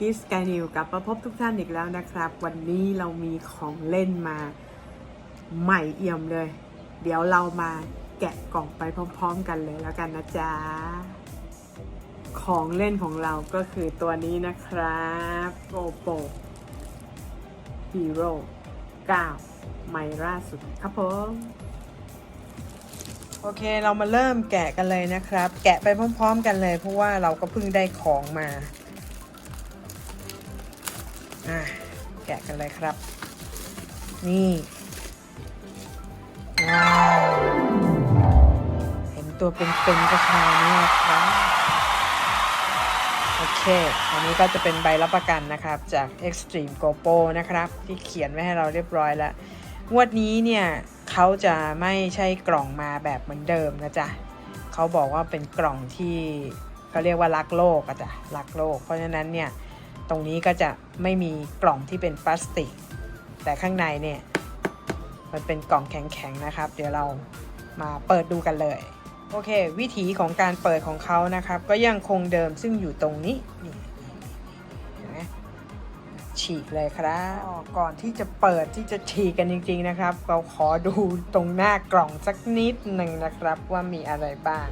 กิสกายนิวกลับมาพบทุกท่านอีกแล้วนะครับ วันนี้เรามีของเล่นมาใหม่เอี่ยมเลย เดี๋ยวเรามาแกะกล่องไปพร้อมๆกันเลยแล้วกันนะจ๊ะ ของเล่นของเราก็คือตัวนี้นะครับโกโปฮีโร่9ใหม่ล่าสุดครับผมโอเคเรามาเริ่มแกะกันเลยนะครับ แกะไปพร้อม ๆ กันเลย เพราะว่าเราก็เพิ่งได้ของมา แกะกันเลยครับ นี่ว้าวเห็นตัวเป็นๆก็คราวนี้นะครับโอเค อันนี้ก็จะเป็นใบรับประกันนะครับจาก Extreme GoPro นะครับ ที่เขียนไว้ให้เราเรียบร้อยแล้ว งวดนี้เนี่ยเขาจะไม่ใช่กล่องมาแบบเหมือนเดิมนะจ๊ะเขาบอกว่าเป็นกล่องที่เขาเรียกว่ารักโลกอะจ๊ะรักโลก เพราะฉะนั้นเนี่ย ตรงนี้ก็จะไม่มีกล่องที่เป็นพลาสติก แต่ข้างในเนี่ยมันเป็นกล่องแข็งๆนะครับ เดี๋ยวเรามาเปิดดูกันเลย โอเค วิธีของการเปิดของเขานะครับ ก็ยังคงเดิมซึ่งอยู่ตรงนี้นี่เห็นไหมฉีกเลยครับก่อนที่จะเปิดที่จะฉีกกันจริง ๆนะครับ เราขอดูตรงหน้ากล่องสักนิดหนึ่งนะครับว่ามีอะไรบ้าง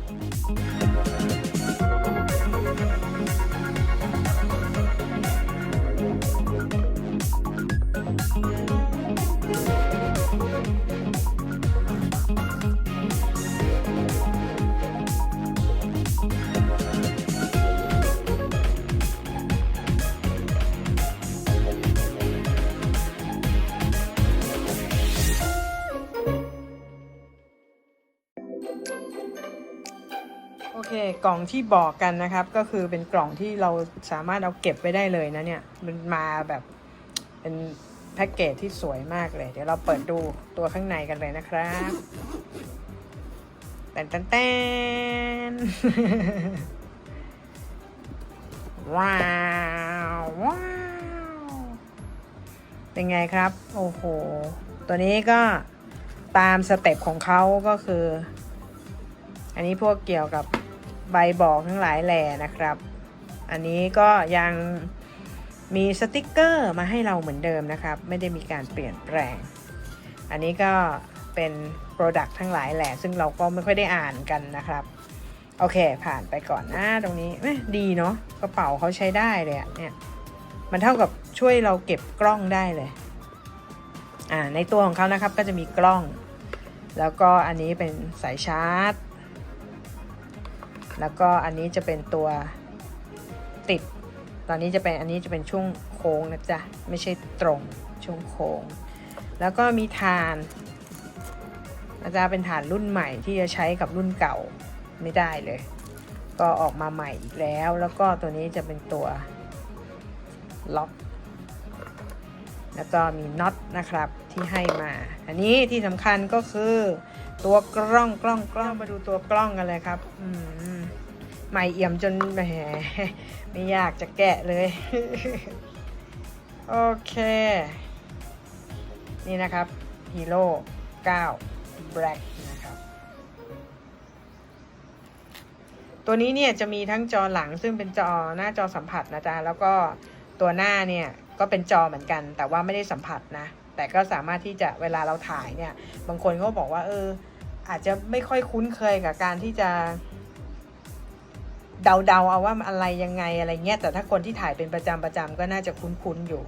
กล่องที่บอกกันนะครับ ก็คือเป็นกล่องที่เราสามารถเอาเก็บไว้ได้เลยนะเนี่ย มันมาแบบเป็นแพ็กเกจที่สวยมากเลย เดี๋ยวเราเปิดดูตัวข้างในกันเลยนะครับแตนแตนแตนว้าวว้าวเป็นไงครับ โอ้โห ตัวนี้ก็ตามสเต็ปของเขาก็คือ อันนี้พวกเกี่ยวกับ ใบบอกทั้งหลายแหล่นะครับ อันนี้ก็ยังมีสติกเกอร์มาให้เราเหมือนเดิมนะครับ ไม่ได้มีการเปลี่ยนแปลง อันนี้ก็เป็น Product ทั้งหลายแหล่ซึ่งเราก็ไม่ค่อยได้อ่านกันนะครับ โอเค ผ่านไปก่อนหนะตรงนี้ดีเนาะกระเป๋าเขาใช้ได้เลยเนี่ย มันเท่ากับช่วยเราเก็บกล้องได้เลย อ่า ในตัวของเขานะครับก็จะมีกล้อง แล้วก็อันนี้เป็นสายชาร์จ แล้วก็อันนี้จะเป็นตัวติด ตอนนี้จะเป็นอันนี้จะเป็นช่วงโค้งนะจ๊ะ ไม่ใช่ตรงช่วงโค้ง แล้วก็มีฐานอาจจะเป็นฐานรุ่นใหม่ที่จะใช้กับรุ่นเก่าไม่ได้เลย ก็ออกมาใหม่อีกแล้ว แล้วก็ตัวนี้จะเป็นตัวล็อก แล้วก็มีน็อตนะครับที่ให้มา อันนี้ที่สำคัญก็คือตัวกล้องกล้องกล้องมาดูตัวกล้องกันเลยครับอืมใหม่เอี่ยมจนแหมไม่อยากจะแกะเลย โอเค นี่นะครับ Hero 9 Black นะครับตัวนี้เนี่ยจะมีทั้งจอหลังซึ่งเป็นจอหน้าจอสัมผัสนะจ๊ะแล้วก็ตัวหน้าเนี่ย ก็เป็นจอเหมือนกัน แต่ว่าไม่ได้สัมผัสนะ แต่ก็สามารถที่จะเวลาเราถ่ายเนี่ย บางคนเขาบอกว่า เออ อาจจะไม่ค่อยคุ้นเคยกับการที่จะเดาๆเอาว่าอะไรยังไงอะไรเงี้ยแต่ถ้าคนที่ถ่ายเป็นประจำประจำก็น่าจะคุ้นๆอยู่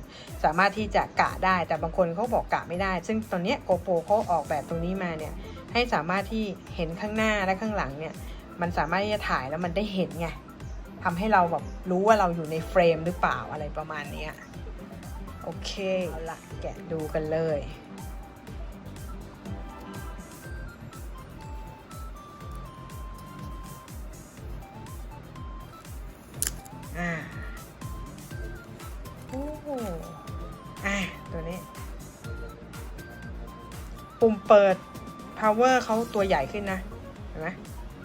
สามารถที่จะกะได้ แต่บางคนเขาบอกกะไม่ได้ ซึ่งตอนนี้โกโปรเขาออกแบบตรงนี้มาเนี่ย ให้สามารถที่เห็นข้างหน้าและข้างหลังเนี่ย มันสามารถที่จะถ่ายแล้วมันได้เห็นไงทำให้เราแบบรู้ว่าเราอยู่ในเฟรมหรือเปล่าอะไรประมาณนี้ โอเคเอาละแกะดูกันเลย อ่าโอ้โหอะตัวนี้ ปุ่มเปิด power เขาตัวใหญ่ขึ้นนะ เห็นไหม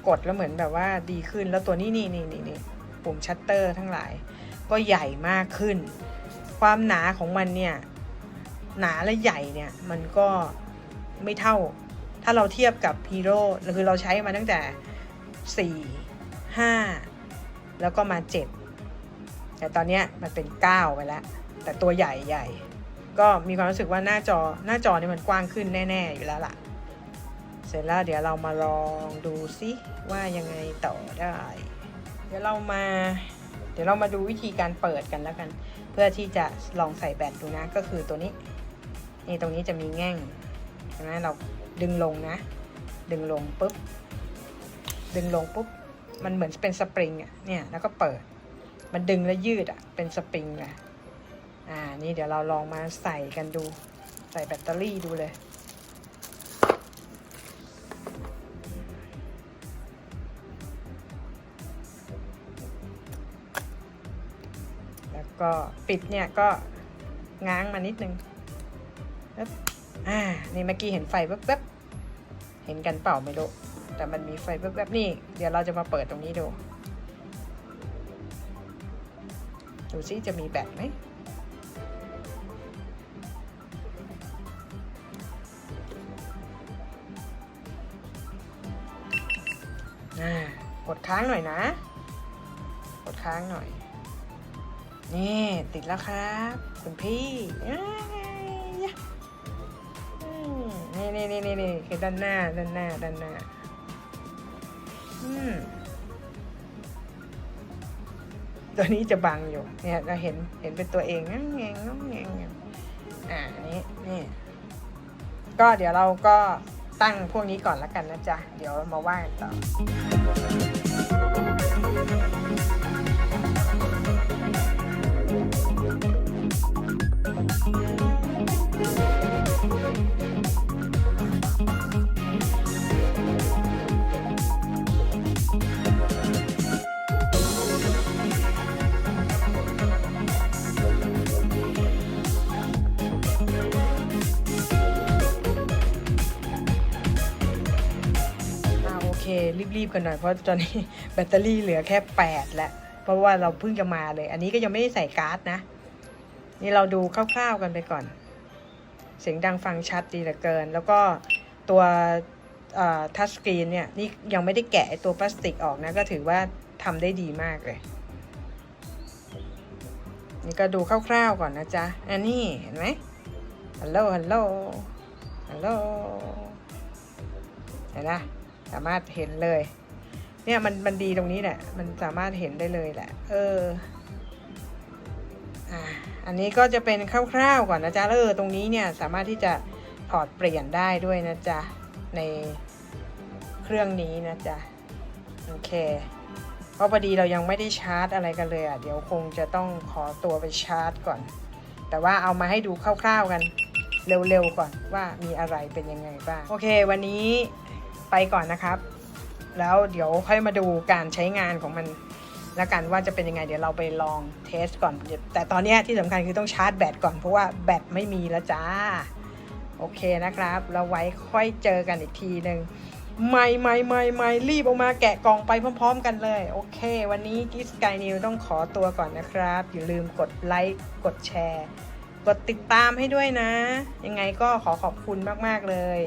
กดแล้วเหมือนแบบว่าดีขึ้นแล้วตัวนี้นี่นี่นี่นี่ปุ่มชัตเตอร์ทั้งหลาย ก็ใหญ่มากขึ้น ความหนาของมันเนี่ย หนาและใหญ่เนี่ย มันก็ไม่เท่า ถ้าเราเทียบกับฮีโร่คือเราใช้มาตั้งแต่ 4 5 แล้วก็มา 7 แต่ตอนนี้มันเป็น 9 ไปแล้ว แต่ตัวใหญ่ใหญ่ก็มีความรู้สึกว่าหน้าจอหน้าจอนี่มันกว้างขึ้นแน่ ๆ อยู่แล้วล่ะ เสร็จแล้วเดี๋ยวเรามาลองดูซิว่ายังไงต่อได้ เดี๋ยวเรามา เดี๋ยวเรามาดูวิธีการเปิดกันแล้วกัน เพื่อที่จะลองใส่แบตดูนะ ก็คือตัวนี้ นี่ตรงนี้จะมีแง่งใช่เราดึงลงนะ ดึงลงปุ๊บ ดึงลงปุ๊บ มันเหมือนเป็นสปริงอะ เนี่ยแล้วก็เปิด มันดึงแล้วยืดอะ เป็นสปริงอะ อ่า นี่เดี๋ยวเราลองมาใส่กันดู ใส่แบตเตอรี่ดูเลย ก็ปิดเนี่ยก็ง้างมานิดนึงปึ๊บอ่า นี่เมื่อกี้เห็นไฟแวบๆ เห็นกันเปล่าไม่รู้ แต่มันมีไฟแวบๆ นี่ เดี๋ยวเราจะมาเปิดตรงนี้ดู ดูซิจะมีแบตไหม อ่ากดค้างหน่อยนะ กดค้างหน่อย นี่ติดแล้วครับ คุณพี่นี่นี่นี่นี่นี่คือด้านหน้าด้านหน้าด้านหน้าอืมตัวนี้จะบังอยู่ เนี่ยเราเห็นเห็นเป็นตัวเองงั้งแงงงั้งแงงอยู่อ่าอันนี้นี่ก็เดี๋ยวเราก็ตั้งพวกนี้ก่อนแล้วกันนะจ๊ะ เดี๋ยวมาว่ากันต่อ รีบๆกันหน่อยเพราะตอนนี้แบตเตอรี่เหลือแค่8แล้วเพราะว่าเราเพิ่งจะมาเลย อันนี้ก็ยังไม่ได้ใส่การ์ดนะ นี่เราดูคร่าวๆกันไปก่อน เสียงดังฟังชัดดีเหลือเกิน แล้วก็ตัวทัชสกรีนเนี่ยนี่ยังไม่ได้แกะตัวพลาสติกออกนะ ก็ถือว่าทำได้ดีมากเลย นี่ก็ดูคร่าวๆก่อนนะจ๊ะ อันนี้เห็นไหมฮัลโหลฮัลโหลฮัลโหลเห็นนะ สามารถเห็นเลย เนี่ยมันมันดีตรงนี้แหละ มันสามารถเห็นได้เลยแหละ เอออ่าอันนี้ก็จะเป็นคร่าวๆก่อนนะจ๊ะแล้วเออตรงนี้เนี่ยสามารถที่จะถอดเปลี่ยนได้ด้วยนะจ๊ะในเครื่องนี้นะจ๊ะโอเคเพราะพอดีเรายังไม่ได้ชาร์จอะไรกันเลยอะเดี๋ยวคงจะต้องขอตัวไปชาร์จก่อน แต่ว่าเอามาให้ดูคร่าวๆกันเร็วๆก่อนว่ามีอะไรเป็นยังไงบ้าง โอเค วันนี้ ไปก่อนนะครับ แล้วเดี๋ยวค่อยมาดูการใช้งานของมันแล้วกันว่าจะเป็นยังไง เดี๋ยวเราไปลองเทสก่อน แต่ตอนนี้ที่สำคัญคือต้องชาร์จแบตก่อนเพราะว่าแบตไม่มีแล้วจ้า โอเคนะครับ แล้วไว้ค่อยเจอกันอีกทีหนึ่งไม่ไม่ไม่ไม่รีบออกมาแกะกล่องไปพร้อม ๆ กันเลย โอเค วันนี้กิสกายนิวต้องขอตัวก่อนนะครับ อย่าลืมกดไลค์กดแชร์ กดติดตามให้ด้วยนะ ยังไงก็ขอขอบคุณมาก ๆ เลย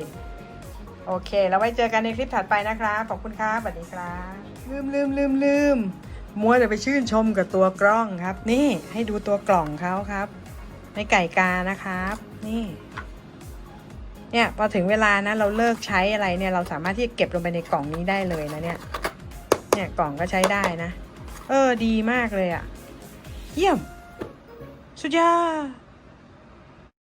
โอเค แล้วไว้เจอกันในคลิปถัดไปนะครับ ขอบคุณครับสวัสดีครับลืมลืมลืมลืมมัวแต่ไปชื่นชมกับตัวกล้องครับ นี่ให้ดูตัวกล่องเขาครับ ในไก่กานะครับ นี่ เนี่ยพอถึงเวลานะเราเลิกใช้อะไรเนี่ยเราสามารถที่จะเก็บลงไปในกล่องนี้ได้เลยนะเนี่ย เนี่ยกล่องก็ใช้ได้นะ เออดีมากเลยอะ่ะ เยี่ยม สุดยอด